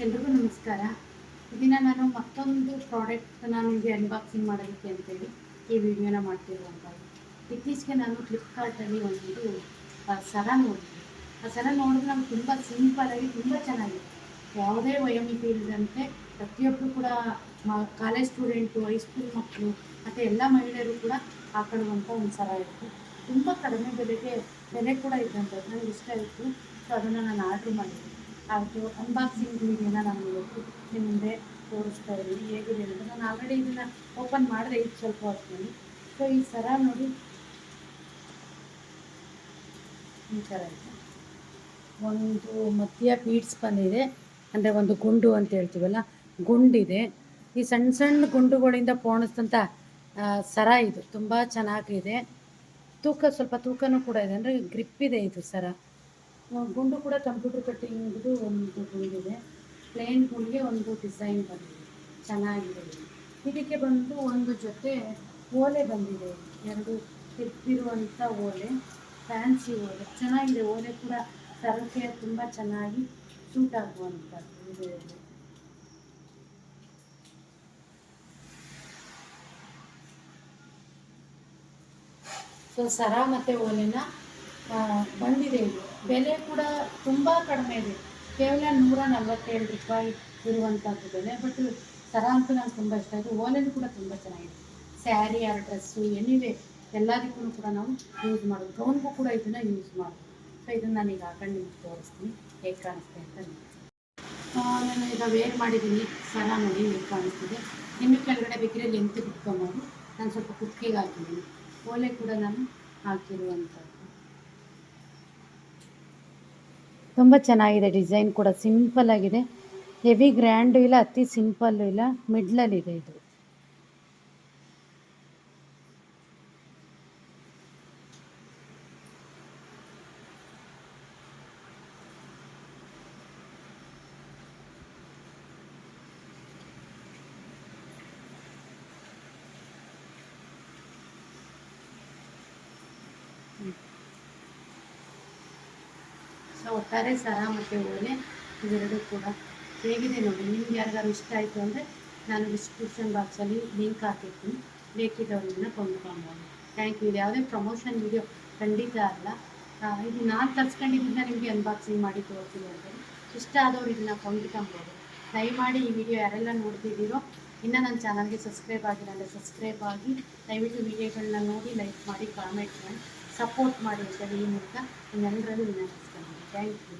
ಎಲ್ರಿಗೂ ನಮಸ್ಕಾರ. ಇದನ್ನು ನಾನು ಮತ್ತೊಂದು ಪ್ರಾಡಕ್ಟ್ ನಾನು ನಿಮಗೆ ಅನ್ಬಾಕ್ಸಿಂಗ್ ಮಾಡೋದಕ್ಕೆ ಅಂತೇಳಿ ಈ ವಿಡಿಯೋನ ಮಾಡ್ತಿರುವಂಥದ್ದು ಇತ್ತೀಚೆಗೆ ನಾನು ಫ್ಲಿಪ್ಕಾರ್ಟಲ್ಲಿ ಒಂದು ಸರ ನೋಡಿದ್ದೆ ಆ ಸರ ನೋಡಿದ್ರೆ ನಮ್ಗೆ ತುಂಬ ಸಿಂಪಲಾಗಿ ತುಂಬ ಚೆನ್ನಾಗಿತ್ತು ಯಾವುದೇ ವಯೋಮಿತಿ ಇಲ್ಲದಂತೆ ಪ್ರತಿಯೊಬ್ಬರು ಕೂಡ ಕಾಲೇಜ್ ಸ್ಟೂಡೆಂಟು ಹೈಸ್ಕೂಲ್ ಮಕ್ಕಳು, ಮತ್ತು ಎಲ್ಲ ಮಹಿಳೆಯರು ಕೂಡ ಹಾಕೊಳ್ಳುವಂಥ ಒಂದು ಸರ ಇತ್ತು ತುಂಬ ಕಡಿಮೆ ಬೆಲೆಗೆ ಬೆಲೆ ಕೂಡ ಇದ್ದಂಥದ್ದು. ನನಗೆ ಇಷ್ಟ ಇತ್ತು. ಸೊ ಅದನ್ನು ನಾನು ಆರ್ಡ್ರ್ ಮಾಡಿದ್ದೆ ಅದು ಅನ್ಬಾಕ್ಸಿಂಗ್ ವಿಡಿಯೋನ ನಾನು ನಿಮ್ಮ ಮುಂದೆ ತೋರಿಸ್ತಾ ಇದ್ದೀನಿ ಹೇಗಿದೆ ಅಂತ ನಾನು ಆಲ್ರೆಡಿ ಇದನ್ನು ಓಪನ್ ಮಾಡಿದೆ, ಇದು ಸ್ವಲ್ಪ ಹೊತ್ತಿನಲ್ಲಿ ಸೊ ಈ ಸರ ನೋಡಿ. ಈ ಥರ ಇದೆ ಒಂದು ಮಧ್ಯ ಬೀಡ್ಸ್ ಬಂದಿದೆ. ಅಂದರೆ ಒಂದು ಗುಂಡು ಅಂತ ಹೇಳ್ತೀವಲ್ಲ, ಗುಂಡಿದೆ. ಈ ಸಣ್ಣ ಸಣ್ಣ ಗುಂಡುಗಳಿಂದ ಪೋಣಿಸಿದಂಥ ಸರ ಇದು. ತುಂಬ ಚೆನ್ನಾಗಿದೆ. ತೂಕ ಸ್ವಲ್ಪ ತೂಕನೂ ಕೂಡ ಇದೆ. ಅಂದರೆ ಗ್ರಿಪ್ ಇದೆ ಇದು ಸರ. ಗುಂಡು ಕೂಡ ಕಂಪ್ಯೂಟರ್ ಕಟ್ಟಿಂಗ್ದು ಒಂದು ಗುಂಡಿದೆ ಪ್ಲೇನ್ ಗುಂಡಿಗೆ ಒಂದು ಡಿಸೈನ್ ಬಂದಿದೆ. ಚೆನ್ನಾಗಿದೆ. ಇದಕ್ಕೆ ಬಂದು ಒಂದು ಜೊತೆ ಓಲೆ ಬಂದಿದೆ. ಎರಡು ತಿಪ್ಪಿರುವಂಥ ಓಲೆ ಫ್ಯಾನ್ಸಿ ಓಲೆ. ಚೆನ್ನಾಗಿದೆ. ಓಲೆ ಕೂಡ ಸರಕ್ಕೆ ತುಂಬ ಚೆನ್ನಾಗಿ ಸೂಟ್ ಆಗುವಂಥದ್ದು ಇದು. ಸೊ ಸರ ಮತ್ತು ಓಲೆನ ಬಂದಿದೆ. ಇದು ಬೆಲೆ ಕೂಡ ತುಂಬ ಕಡಿಮೆ ಇದೆ. ಕೇವಲ ನೂರ ನಲವತ್ತೇಳು ರೂಪಾಯಿ ಇರುವಂಥದ್ದು ಬೆಲೆ ಬಟ್ ಸರ ಅಂತೂ ನಂಗೆ ತುಂಬ ಇಷ್ಟ. ಆಯಿತು ಓಲೆನೂ ಕೂಡ ತುಂಬ ಚೆನ್ನಾಗಿದೆ. ಸ್ಯಾರಿ ಆರ್ ಡ್ರೆಸ್ಸು ಎನಿವೆ ಎಲ್ಲದಕ್ಕೂ ಕೂಡ ನಾವು ಯೂಸ್ ಮಾಡೋದು ಗೌನ್ಗೂ ಕೂಡ ಇದನ್ನು ಯೂಸ್ ಮಾಡೋದು ಸೊ ಇದನ್ನು ನಾನೀಗ ಹಾಕೊಂಡು ನಿಮ್ಗೆ ತೋರಿಸ್ತೀನಿ. ಹೇಗೆ ಕಾಣಿಸ್ತೆ ಅಂತ ನಾನು ಈಗ ವೇರ್ ಮಾಡಿದ್ದೀನಿ. ಸರ ನೋಡಿ ಹೇಗೆ ಕಾಣಿಸ್ತಿದೆ. ನಿಮಗೆ ಕೆಳಗಡೆ ಬೇಕಿದ್ರೆ ಲೆಂತ್ ಕುತ್ಕೊಂಬೋದು. ನಾನು ಸ್ವಲ್ಪ ಕುತ್ತಿಗೆಗೆ ಹಾಕಿದ್ದೀನಿ. ಓಲೆ ಕೂಡ ನಾನು ಹಾಕಿರುವಂಥದ್ದು ತುಂಬ ಚೆನ್ನಾಗಿದೆ ಡಿಸೈನ್ ಕೂಡ ಸಿಂಪಲ್ ಆಗಿದೆ. ಹೆವಿ ಗ್ರ್ಯಾಂಡು ಇಲ್ಲ ಅತಿ ಸಿಂಪಲ್ಲು ಇಲ್ಲ ಮಿಡ್ಲಲ್ಲಿದೆ ಇದು. ಸೊ ಒಟ್ಟಾರೆ ಸರ ಮತ್ತು ಓಲೆ ಇವೆರಡು ಕೂಡ. ಹೇಗಿದೆ ನೋಡಿ, ನಿಮ್ಗೆ ಯಾರಿಗಾರು ಇಷ್ಟ ಆಯಿತು ಅಂದರೆ ನಾನು ಡಿಸ್ಕ್ರಿಪ್ಷನ್ ಬಾಕ್ಸಲ್ಲಿ ಲಿಂಕ್ ಹಾಕಿರ್ತೀನಿ. ಬೇಕಿದ್ದವ್ರು ಕೊಂಡ್ಕೊಂಬೋದು. ಥ್ಯಾಂಕ್ ಯು ಇದು ಯಾವುದೇ ಪ್ರಮೋಷನ್ ವಿಡಿಯೋ ಖಂಡಿತ ಅಲ್ಲ. ಇದು ನಾನು ತರ್ಸ್ಕೊಂಡಿದ್ದ ನಿಮಗೆ ಅನ್ಬಾಕ್ಸಿಂಗ್ ಮಾಡಿ ತೋರಿಸ್ತೀನಿ ಅಂತ ಇಷ್ಟ ಆದವ್ರು ಇದನ್ನ ಕೊಂಡ್ಕೊಬೋದು. ಮಾಡಿ ಈ ವಿಡಿಯೋ ಯಾರೆಲ್ಲ ನೋಡ್ತಿದ್ದೀರೋ, ಇನ್ನು ನನ್ನ ಚಾನಲ್ಗೆ ಸಬ್ಸ್ಕ್ರೈಬ್ ಆಗಿಲ್ಲ ಅಂದರೆ ಸಬ್ಸ್ಕ್ರೈಬ್ ಆಗಿ ದಯವಿಟ್ಟು ವಿಡಿಯೋಗಳನ್ನ ನೋಡಿ ಲೈಕ್ ಮಾಡಿ ಕಾಮೆಂಟ್ ಮಾಡಿ. ಸಪೋರ್ಟ್ ಮಾಡಿ ಅಂತ ಈ ನಿಮ್ಮೆಲ್ಲರಲ್ಲೂ ವಿನಂತಿಸ್ತೀನಿ ಥ್ಯಾಂಕ್ ಯು